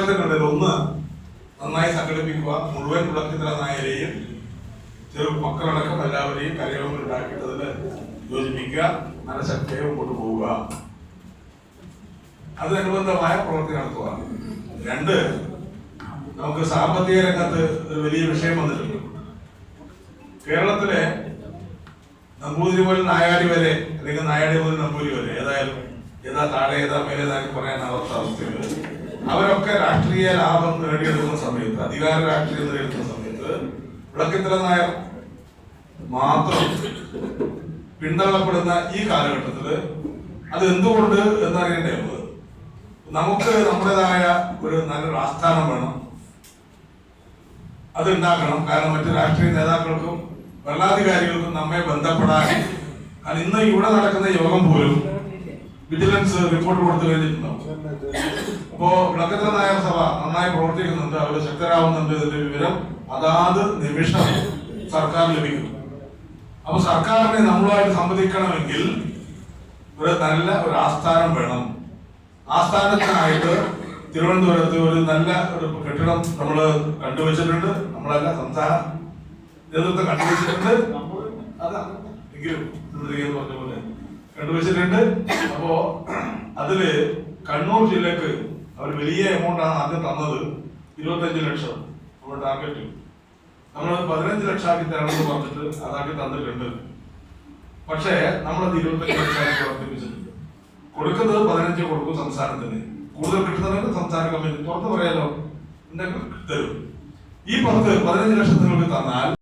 ഘട്ടത്തിൽ ഒന്ന് നന്നായി സംഘടിപ്പിക്കുക. മുഴുവൻ കുളത്തിലെ നായരെയും ചെറു മക്കളടക്കം എല്ലാവരെയും കരയോഗം ഉണ്ടാക്കിയിട്ടതിൽ യോജിപ്പിക്കുക. നല്ല ശക്തിയെ മുമ്പോട്ട് പോവുക. അതിനനുബന്ധമായ പ്രവൃത്തി നടത്തുക. രണ്ട് നമുക്ക് സാമ്പത്തിക രംഗത്ത് വലിയ വിഷയം വന്നിട്ടുണ്ട്. കേരളത്തിലെ നമ്പൂതിരി മുതൽ നായാടി വരെ അല്ലെങ്കിൽ നായാടി മുതൽ നമ്പൂരി വരെ ഏതായാലും ഏതാ താഴെ ഏതാ മേലേതാക്കി പറയാൻ പറയാനാവാത്ത അവസ്ഥയിൽ അവരൊക്കെ രാഷ്ട്രീയ ലാഭം നേടിയെടുക്കുന്ന സമയത്ത് അധികാര രാഷ്ട്രീയം നേടിയെടുക്കുന്ന സമയത്ത് വിളക്കിത്തല നായർ മാത്രം പിന്തള്ളപ്പെടുന്ന ഈ കാലഘട്ടത്തിൽ അത് എന്തുകൊണ്ട് എന്നറിയേണ്ടത് നമുക്ക് നമ്മുടേതായ ഒരു നല്ലൊരു ആസ്ഥാനം വേണം. അത് ഉണ്ടാക്കണം. കാരണം മറ്റു രാഷ്ട്രീയ നേതാക്കൾക്കും ഭരണാധികാരികൾക്കും നമ്മെ ബന്ധപ്പെടാൻ കാരണം ഇന്ന് ഇവിടെ നടക്കുന്ന യോഗം പോലും വിജിലൻസ് റിപ്പോർട്ട് കൊടുത്തു കഴിഞ്ഞിട്ടുണ്ടാവും. അപ്പോ വിളക്കത്ര നായർ സഭ നന്നായി പ്രവർത്തിക്കുന്നുണ്ട് അവർ ശക്തരാകുന്നുണ്ട് ഇതിന്റെ വിവരം അതാത് നിമിഷം സർക്കാർ ലഭിക്കും. അപ്പൊ സർക്കാരിനെ നമ്മളുമായിട്ട് സംവദിക്കണമെങ്കിൽ ഒരു നല്ല ഒരു ആസ്ഥാനം വേണം. ആസ്ഥാനത്തിനായിട്ട് തിരുവനന്തപുരത്ത് ഒരു നല്ല ഒരു കെട്ടിടം നമ്മൾ കണ്ടുവച്ചിട്ടുണ്ട് നമ്മളല്ല സംസ്ഥാന നേതൃത്വം കണ്ടുവച്ചിട്ടുണ്ട്. അതാ എങ്കിലും പറഞ്ഞ പോലെ കണ്ടുവച്ചിട്ടുണ്ട് അപ്പോ അതിൽ കണ്ണൂർ ജില്ലക്ക് അവർ വലിയ എമൗണ്ട് ആണ് ആദ്യം തന്നത്. ഇരുപത്തഞ്ച് ലക്ഷം. നമ്മൾ ടാർഗറ്റ് നമ്മൾ പതിനഞ്ച് ലക്ഷം ആക്കി തരണമെന്ന് പറഞ്ഞിട്ട് അതാക്കി തന്നിട്ടുണ്ട്. പക്ഷേ നമ്മളത് ഇരുപത്തഞ്ച് ലക്ഷമാക്കി വർദ്ധിപ്പിച്ചിട്ടുണ്ട്. കൊടുക്കുന്നത് പതിനഞ്ച് കൊടുക്കും സംസ്ഥാനത്തിന് കൂടുതൽ കിട്ടുന്നവർക്ക് സംസ്ഥാന കമ്മിറ്റി തുറന്നു പറയാലോ. ഉണ്ടെങ്കിൽ തരും. ഈ പത്ത് പതിനഞ്ച് ലക്ഷത്തിനുള്ളിൽ തന്നാൽ